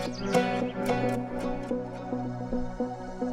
Thank you.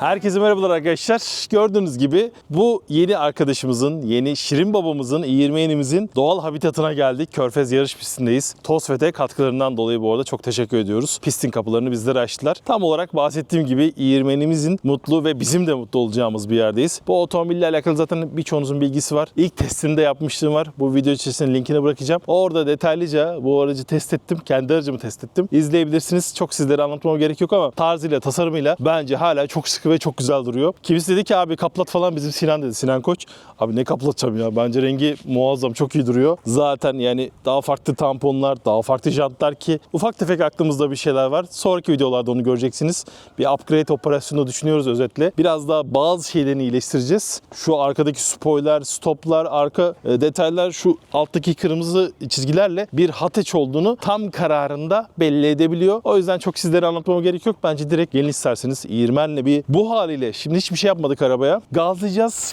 Herkese merhabalar arkadaşlar. Gördüğünüz gibi bu yeni arkadaşımızın, yeni Şirin babamızın, i20'nimizin doğal habitatına geldik. Körfez yarış pistindeyiz. TOSFET'e katkılarından dolayı bu arada çok teşekkür ediyoruz. Pistin kapılarını bizlere açtılar. Tam olarak bahsettiğim gibi i20'nimizin mutlu ve bizim de mutlu olacağımız bir yerdeyiz. Bu otomobille alakalı zaten birçoğunuzun bilgisi var. İlk testini de yapmışlığım var. Bu video içerisinde linkini bırakacağım. Orada detaylıca bu aracı test ettim. Kendi aracımı test ettim. İzleyebilirsiniz. Çok sizlere anlatmama gerek yok ama tarzıyla, tasarımıyla bence hala çok sıkı ve çok güzel duruyor. Kimisi dedi ki abi kaplat falan bizim Sinan dedi. Sinan Koç. Abi ne kaplatacağım ya. Bence rengi muazzam. Çok iyi duruyor. Zaten yani daha farklı tamponlar, daha farklı jantlar ki ufak tefek aklımızda bir şeyler var. Sonraki videolarda onu göreceksiniz. Bir upgrade operasyonu düşünüyoruz özetle. Biraz daha bazı şeylerini iyileştireceğiz. Şu arkadaki spoiler, stoplar, arka e, detaylar şu alttaki kırmızı çizgilerle bir hateç olduğunu tam kararında belli edebiliyor. O yüzden çok sizlere anlatmama gerek yok. Bence direkt gelin isterseniz İğirmen'le bir bu haliyle şimdi hiçbir şey yapmadık arabaya. Gazlayacağız.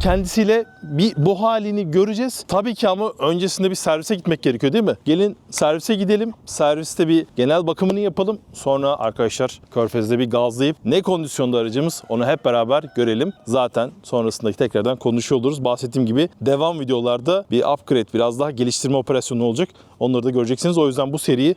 Kendisiyle bir bu halini göreceğiz. Tabii ki ama öncesinde bir servise gitmek gerekiyor değil mi? Gelin servise gidelim. Serviste bir genel bakımını yapalım. Sonra arkadaşlar Körfez'de bir gazlayıp ne kondisyonda aracımız onu hep beraber görelim. Zaten sonrasındaki tekrardan konuşuyor oluruz. Bahsettiğim gibi devam videolarda bir upgrade biraz daha geliştirme operasyonu olacak. Onları da göreceksiniz. O yüzden bu seriyi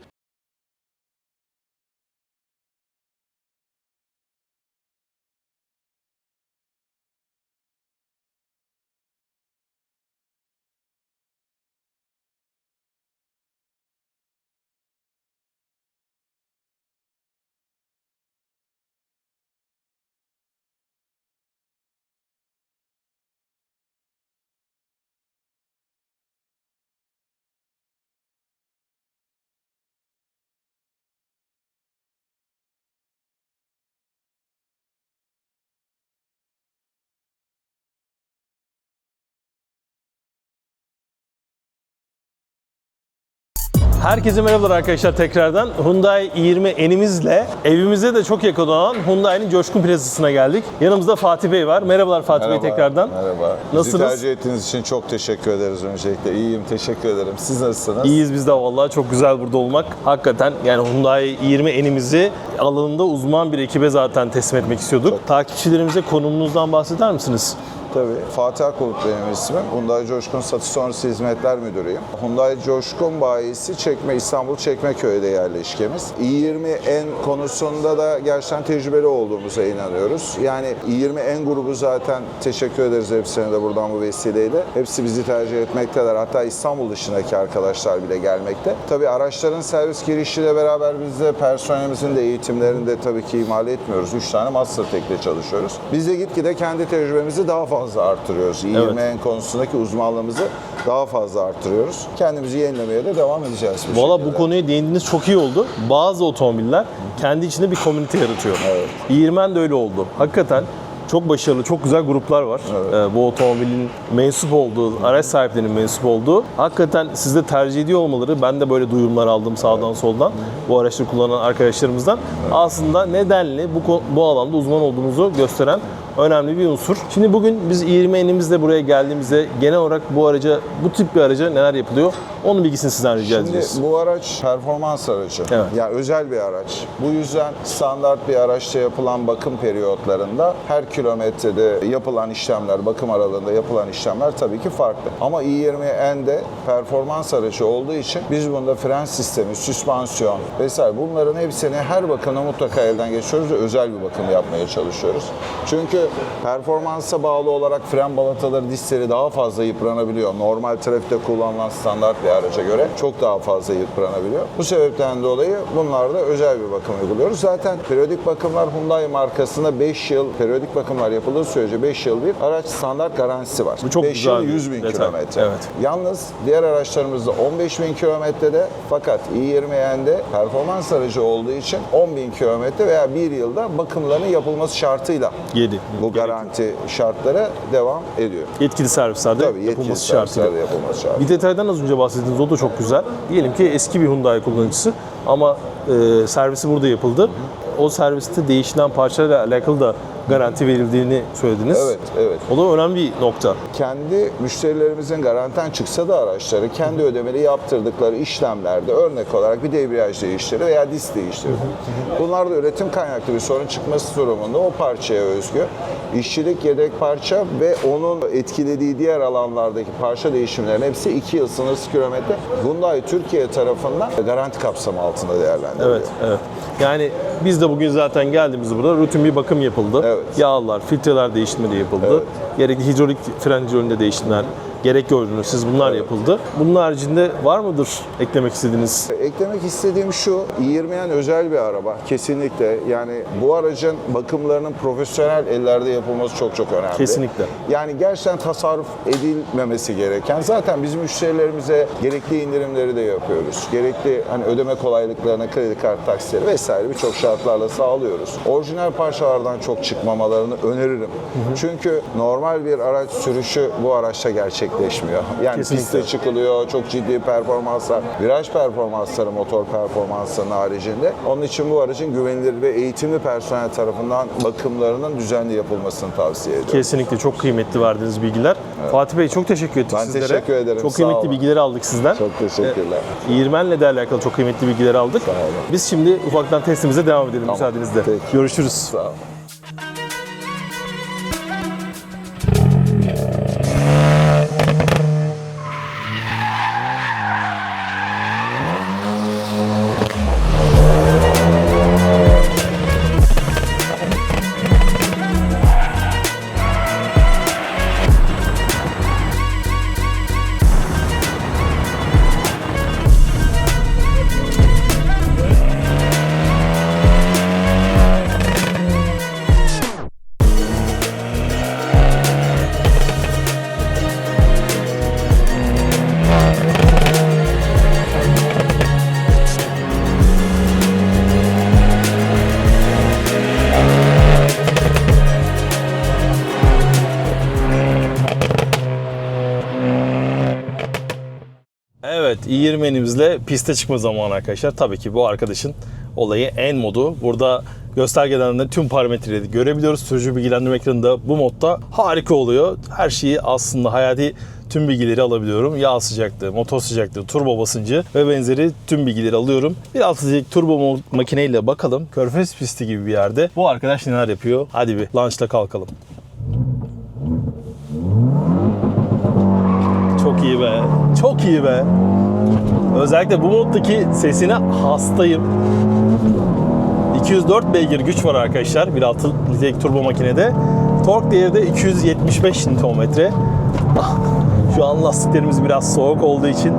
Herkese merhabalar arkadaşlar tekrardan. Hyundai i20 N'imizle evimize de çok yakın olan Hyundai'nin Coşkun Plazası'na geldik. Yanımızda Fatih Bey var. Merhabalar Fatih Merhaba, Bey tekrardan. Merhaba. Nasılsınız? Bizi tercih ettiğiniz için çok teşekkür ederiz öncelikle. İyiyim, teşekkür ederim. Siz nasılsınız? İyiyiz biz de vallahi çok güzel burada olmak. Hakikaten yani Hyundai i20 N'imizi alanında uzman bir ekibe zaten teslim etmek istiyorduk. Takipçilerimize konumunuzdan bahseder misiniz? Tabii. Fatih Akbulut benim ismim. Hyundai Coşkun Satış Sonrası Hizmetler Müdürüyüm. Hyundai Coşkun bayisi Çekme, İstanbul Çekmeköy'de yerleşkemiz. i20 N konusunda da gerçekten tecrübeli olduğumuza inanıyoruz. Yani i20 N grubu zaten teşekkür ederiz hepsine de buradan bu vesileyle. Hepsi bizi tercih etmekteler. Hatta İstanbul dışındaki arkadaşlar bile gelmekte. Tabii araçların servis girişiyle beraber biz de personelimizin de eğitimlerini de tabii ki ihmal etmiyoruz. 3 tane master tekle çalışıyoruz. Biz de gitgide kendi tecrübemizi daha fazla artırıyoruz. i20 N konusundaki uzmanlığımızı daha fazla artırıyoruz. Kendimizi yenilemeye de devam edeceğiz. bu Valla bu şekilde. konuya değindiğiniz çok iyi oldu. Bazı otomobiller kendi içinde bir komünite yaratıyor. Evet. İğirmen de öyle oldu. Hakikaten çok başarılı, çok güzel gruplar var. Ee, bu otomobilin mensup olduğu, araç sahiplerinin mensup olduğu. Hakikaten siz de tercih ediyor olmaları, ben de böyle duyumlar aldım sağdan soldan. Bu araçları kullanan arkadaşlarımızdan. Aslında nedenli bu, bu alanda uzman olduğunuzu gösteren önemli bir unsur. Şimdi bugün biz 20 enimizle buraya geldiğimizde genel olarak bu araca, bu tip bir araca neler yapılıyor? Onun bilgisini sizden rica Şimdi edeceğiz. bu araç performans aracı. Evet. Yani özel bir araç. Bu yüzden standart bir araçta yapılan bakım periyotlarında her kilometrede yapılan işlemler, bakım aralığında yapılan işlemler tabii ki farklı. Ama i20N'de performans aracı olduğu için biz bunda fren sistemi, süspansiyon vesaire bunların hepsini her bakımda mutlaka elden geçiyoruz ve özel bir bakım yapmaya çalışıyoruz. Çünkü performansa bağlı olarak fren balataları, disleri daha fazla yıpranabiliyor. Normal trafikte kullanılan standart bir araca göre çok daha fazla yıpranabiliyor. Bu sebepten dolayı bunlarda özel bir bakım uyguluyoruz. Zaten periyodik bakımlar Hyundai markasında 5 yıl periyodik bakımlar yapıldığı sürece 5 yıl bir araç standart garantisi var. Bu çok 5 güzel yıl bir 100 bin kilometre. Evet. Yalnız diğer araçlarımızda 15 bin kilometrede fakat i20N'de performans aracı olduğu için 10 bin kilometre veya 1 yılda bakımlarının yapılması şartıyla 7. bu garanti şartları devam ediyor. Yetkili servislerde Tabii yetkili yapılması şartıyla. servislerde yapılması şartıyla. Bir detaydan az önce bahsettiğiniz o da çok güzel. Diyelim ki eski bir Hyundai kullanıcısı ama e, servisi burada yapıldı. O serviste değişilen parçalarla alakalı da garanti verildiğini söylediniz. Evet, evet. O da önemli bir nokta. kendi müşterilerimizin garantiden çıksa da araçları kendi ödemeli yaptırdıkları işlemlerde örnek olarak bir debriyaj değiştirir veya disk değiştirir. Bunlar da üretim kaynaklı bir sorun çıkması durumunda o parçaya özgü işçilik yedek parça ve onun etkilediği diğer alanlardaki parça değişimlerin hepsi 2 yıl sınırsız kilometre Hyundai Türkiye tarafından garanti kapsamı altında değerlendiriliyor. Evet, evet. Yani biz de bugün zaten geldiğimizde burada rutin bir bakım yapıldı. Evet. Yağlar, filtreler değiştirme de yapıldı. Evet. Gerekli hidrolik fren hidrolünde değişimler, gerek gördünüz siz bunlar yapıldı. Bunun haricinde var mıdır eklemek istediğiniz? Eklemek istediğim şu, i20N özel bir araba kesinlikle. Yani bu aracın bakımlarının profesyonel ellerde yapılması çok çok önemli. Kesinlikle. Yani gerçekten tasarruf edilmemesi gereken. Zaten biz müşterilerimize gerekli indirimleri de yapıyoruz. Gerekli hani ödeme kolaylıklarını, kredi kart taksileri vesaire birçok şartlarla sağlıyoruz. Orijinal parçalardan çok çıkmamalarını öneririm. Çünkü normal bir araç sürüşü bu araçta gerçekleşmiyor. Yani Kesinlikle. piste çıkılıyor, çok ciddi performanslar, viraj performansları, motor performanslarının haricinde. Onun için bu aracın güvenilir ve eğitimli personel tarafından bakımlarının düzenli yapılmasını tavsiye ediyorum. Kesinlikle çok kıymetli verdiğiniz bilgiler. Fatih Bey çok teşekkür ettik Ben sizlere. teşekkür ederim, Çok sağ kıymetli olun. bilgileri aldık sizden. Çok teşekkürler. İğirmen'le de alakalı çok kıymetli bilgileri aldık. olun. Biz şimdi ufaktan testimize devam edelim müsaadenizle. Peki. Görüşürüz. Sağ olun. İ20'nimizle piste çıkma zamanı arkadaşlar. Tabii ki bu arkadaşın olayı en modu. Burada göstergeden de tüm parametreleri görebiliyoruz. Sürücü bilgilendirme ekranında bu modda harika oluyor. Her şeyi aslında hayati tüm bilgileri alabiliyorum. Yağ sıcaklığı, motor sıcaklığı, turbo basıncı ve benzeri tüm bilgileri alıyorum. Bir alt dedik turbo makineyle bakalım. Körfez pisti gibi bir yerde bu arkadaş neler yapıyor? Hadi bir launchla kalkalım. Çok iyi be. Çok iyi be. Özellikle bu moddaki sesine hastayım. 204 beygir güç var arkadaşlar 1.6 litrelik turbo makinede. Tork değeri de 275 Nm. Ah, Şu an lastiklerimiz biraz soğuk olduğu için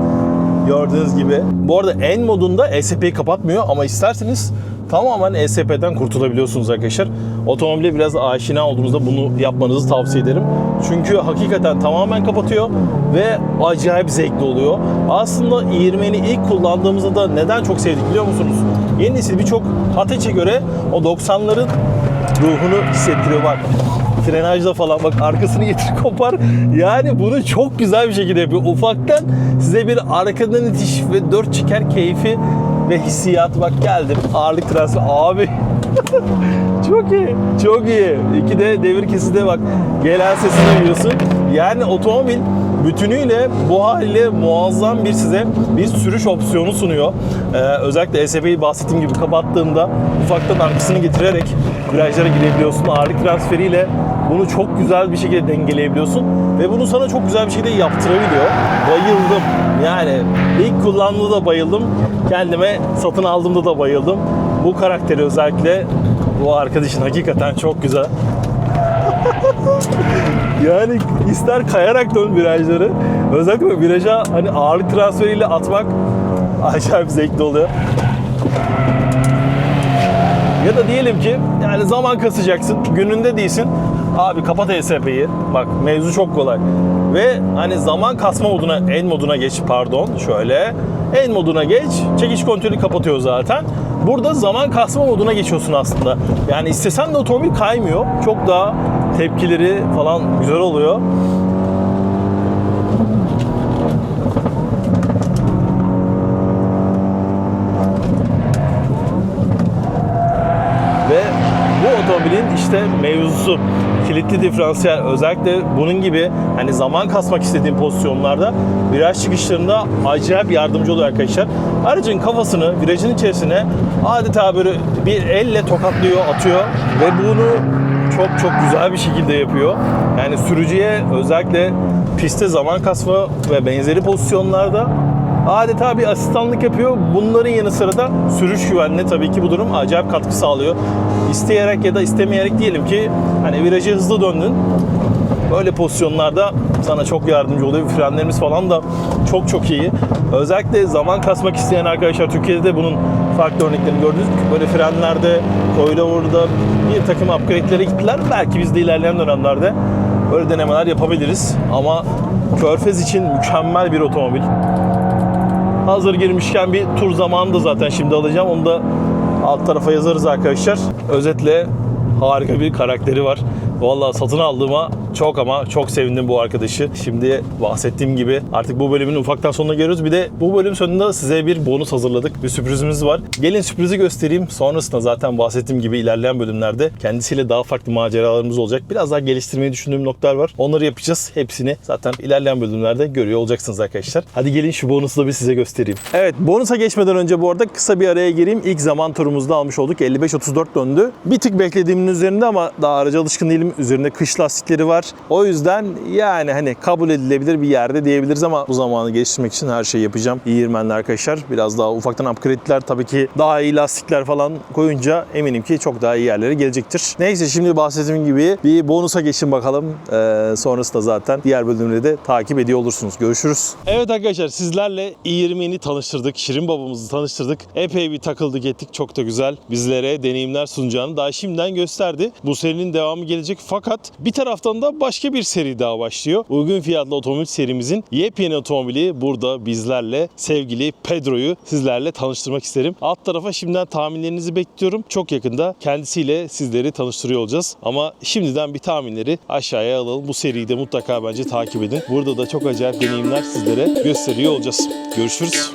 gördüğünüz gibi. Bu arada en modunda ESP'yi kapatmıyor ama isterseniz tamamen ESP'den kurtulabiliyorsunuz arkadaşlar. Otomobile biraz aşina olduğunuzda bunu yapmanızı tavsiye ederim. Çünkü hakikaten tamamen kapatıyor ve acayip zevkli oluyor. Aslında i20'ni ilk kullandığımızda da neden çok sevdik biliyor musunuz? Yeni nesil birçok Hateç'e göre o 90'ların ruhunu hissettiriyor bak. Frenajda falan bak arkasını getir kopar. Yani bunu çok güzel bir şekilde yapıyor. Ufaktan size bir arkadan itiş ve dört çeker keyfi ve hissiyatı bak geldim. Ağırlık transferi abi çok iyi. Çok iyi. İki de devir keside bak. Gelen sesini duyuyorsun. Yani otomobil bütünüyle bu haliyle muazzam bir size bir sürüş opsiyonu sunuyor. Ee, özellikle ESP'yi bahsettiğim gibi kapattığında ufaktan arkasını getirerek virajlara girebiliyorsun. Ağırlık transferiyle bunu çok güzel bir şekilde dengeleyebiliyorsun ve bunu sana çok güzel bir şekilde yaptırabiliyor. Bayıldım. Yani ilk kullandığımda da bayıldım. Kendime satın aldığımda da bayıldım. Bu karakteri özellikle bu arkadaşın hakikaten çok güzel. yani ister kayarak dön virajları. Özellikle viraja hani ağırlık transferiyle atmak acayip zevkli oluyor. Ya da diyelim ki yani zaman kasacaksın, gününde değilsin. Abi kapat ESP'yi. Bak mevzu çok kolay. Ve hani zaman kasma moduna, en moduna geç pardon şöyle. En moduna geç, çekiş kontrolü kapatıyor zaten. Burada zaman kasma moduna geçiyorsun aslında. Yani istesen de otomobil kaymıyor. Çok daha tepkileri falan güzel oluyor. Ve bu otomobilin işte mevzusu kilitli diferansiyel özellikle bunun gibi hani zaman kasmak istediğim pozisyonlarda viraj çıkışlarında acayip yardımcı oluyor arkadaşlar. Aracın kafasını virajın içerisine adeta böyle bir elle tokatlıyor, atıyor ve bunu çok çok güzel bir şekilde yapıyor. Yani sürücüye özellikle pistte zaman kasma ve benzeri pozisyonlarda adeta bir asistanlık yapıyor. Bunların yanı sıra da sürüş güvenliğine tabii ki bu durum acayip katkı sağlıyor. İsteyerek ya da istemeyerek diyelim ki hani virajı hızlı döndün. Böyle pozisyonlarda sana çok yardımcı oluyor. Frenlerimiz falan da çok çok iyi. Özellikle zaman kasmak isteyen arkadaşlar Türkiye'de de bunun farklı örneklerini gördünüz. Böyle frenlerde, coilover'da bir takım upgrade'lere gittiler. Belki biz de ilerleyen dönemlerde böyle denemeler yapabiliriz. Ama Körfez için mükemmel bir otomobil. Hazır girmişken bir tur zamanı da zaten şimdi alacağım. Onu da alt tarafa yazarız arkadaşlar. Özetle harika bir karakteri var. Vallahi satın aldığıma çok ama çok sevindim bu arkadaşı. Şimdi bahsettiğim gibi artık bu bölümün ufaktan sonuna geliyoruz. Bir de bu bölüm sonunda size bir bonus hazırladık. Bir sürprizimiz var. Gelin sürprizi göstereyim. Sonrasında zaten bahsettiğim gibi ilerleyen bölümlerde kendisiyle daha farklı maceralarımız olacak. Biraz daha geliştirmeyi düşündüğüm noktalar var. Onları yapacağız. Hepsini zaten ilerleyen bölümlerde görüyor olacaksınız arkadaşlar. Hadi gelin şu bonusu da bir size göstereyim. Evet bonusa geçmeden önce bu arada kısa bir araya gireyim. İlk zaman turumuzda almış olduk. 55-34 döndü. Bir tık beklediğimin üzerinde ama daha araca alışkın değilim. Üzerinde kış lastikleri var. O yüzden yani hani kabul edilebilir bir yerde diyebiliriz ama bu zamanı geliştirmek için her şeyi yapacağım. İyi arkadaşlar. Biraz daha ufaktan upgrade'ler tabii ki daha iyi lastikler falan koyunca eminim ki çok daha iyi yerlere gelecektir. Neyse şimdi bahsettiğim gibi bir bonusa geçin bakalım. Ee, sonrasında zaten diğer bölümleri de takip ediyor olursunuz. Görüşürüz. Evet arkadaşlar sizlerle i20'ni tanıştırdık. Şirin babamızı tanıştırdık. Epey bir takıldık ettik. Çok da güzel. Bizlere deneyimler sunacağını daha şimdiden gösterdi. Bu serinin devamı gelecek fakat bir taraftan da başka bir seri daha başlıyor. Uygun fiyatlı otomobil serimizin yepyeni otomobili burada bizlerle sevgili Pedro'yu sizlerle tanıştırmak isterim. Alt tarafa şimdiden tahminlerinizi bekliyorum. Çok yakında kendisiyle sizleri tanıştırıyor olacağız. Ama şimdiden bir tahminleri aşağıya alalım. Bu seriyi de mutlaka bence takip edin. Burada da çok acayip deneyimler sizlere gösteriyor olacağız. Görüşürüz.